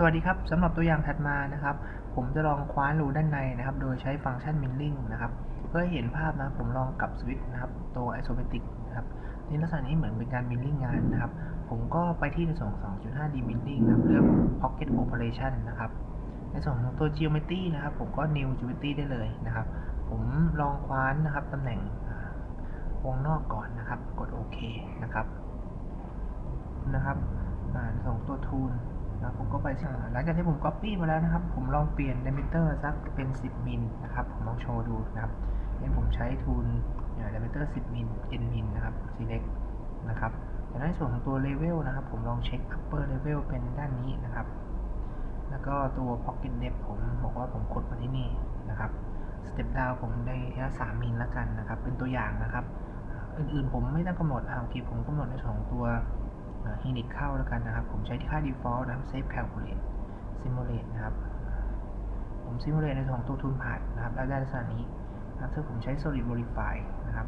สวัสดีครับสำหรับตัวอย่างถัดมานะครับ ผมจะลองคว้านรูด้านในนะครับ โดยใช้ฟังก์ชัน milling นะครับ เพื่อเห็นภาพนะผมลองกลับสวิตช์นะครับ ตัว isometric นะครับในลักษณะนี้เหมือนเป็นการ milling งานนะครับ ผมก็ไปที่ในส่วนของ 2.5D milling นะครับ เลือก pocket operation นะครับ ในส่วนของตัว geometry นะครับ ผมก็ new geometry ได้เลยนะครับ ผมลองคว้านนะครับตำแหน่งวงนอกก่อนนะครับ กดโอเคนะครับนะครับส่งตัว tool นะผมก็ไปหลังจากที่ผม copy มาแล้วนะครับ ผมลองเปลี่ยน diameter สักเป็น 10มิลนะครับ ผมลองโชว์ดูนะครับเนี่ผมใช้ทูล diameter 10มิล n มิลนะครับ select นะครับจากนั้นในส่วนของตัว level นะครับ ผมลองเช็ค upper level เป็นด้านนี้นะครับ แล้วก็ตัว pocket depth ผมบอกว่าผมกดมาที่นี่นะครับ step down ผมได้แค่3มิลแล้วกันนะครับ เป็นตัวอย่างนะครับ อื่นๆผมไม่ต้องกำหนดอ่าโอเคผมกำหนดในส่วนของตัว ฮีนิตเข้าแล้วกันนะครับ ผมใช้ที่ค่า default นะครับ save calculate simulate นะครับ ผม simulate ในส่วนของตัวทุนผ่านนะครับแล้วได้ลักษณะนี้นะถ้าผมใช้ solid verify นะครับ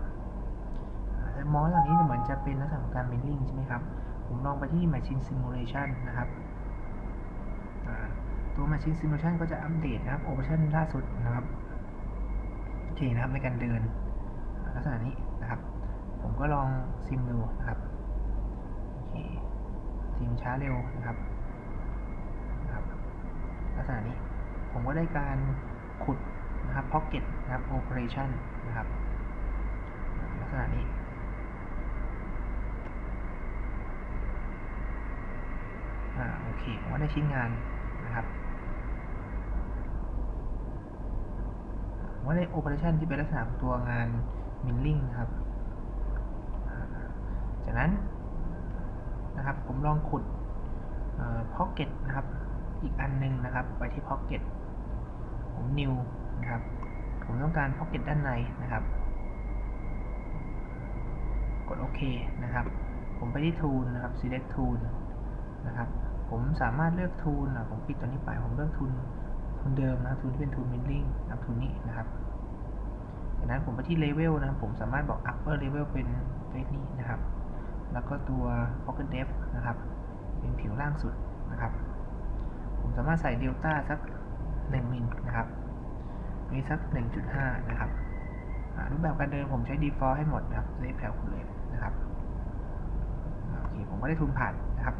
แต่มองเหล่านี้เหมือนจะเป็นลักษณะของการ milling ใช่ไหมครับ ผมลองไปที่ machine simulation นะครับตัว machine simulation ก็จะอัปเดตนะครับ operation ล่าสุดนะครับโอเคนะครับในการเดินลักษณะนี้นะครับ ผมก็ลองซิมดูนะครับ ซิมช้าเร็วนะครับนะครับ ลักษณะนี้ผมก็ได้การขุดนะครับ pocket นะครับ operation นะครับลักษณะนี้อ่าโอเคผมก็ได้ชิ้นงานนะครับผมก็ได้ operation ที่เป็นลักษณะของตัวงาน milling นะครับ จากนั้น นะครับ ผมลองขุดพ็อกเก็ตนะครับ อีกอันนึงนะครับ ไปที่พ็อกเก็ตผม new นะครับ ผมต้องการพ็อกเก็ตด้านในนะครับ กดโอเคนะครับ ผมไปที่ tool นะครับ select tool นะครับ ผมสามารถเลือก tool นะผมปิดตัวนี้ไปผมเลือก tool ทุนเดิมนะครับทุนที่เป็น tool milling นะครับทุนนี้นะครับจากนั้นผมไปที่ level นะครับผมสามารถบอก upper level เป็นเฟสนี้นะครับ แล้วก็ตัว pocket depth นะครับ เป็นผิวล่างสุดนะครับ ผมสามารถใส่เดลต้าสัก 1 มิลนะครับนี้สัก 1.5 นะครับรูปแบบการเดินผมใช้ default ให้หมดนะครับ save calculate นะครับโอเคผมก็ได้ทุนผ่านนะครับ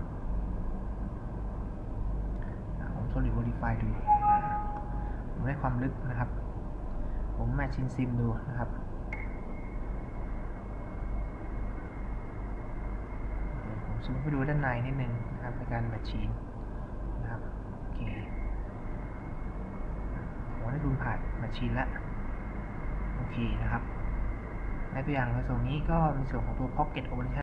ผม solid modify ดูผมได้ความลึกนะครับ ผม machine sim ดูนะครับ สมมติไปดูด้านในนิดนึงนะครับในการแมชชีนนะครับโอเคผมได้ดูผ่านแมชชีนละโอเคนะครับในตัวอย่างในส่วนนี้ก็ในส่วนของตัว Pocket Operation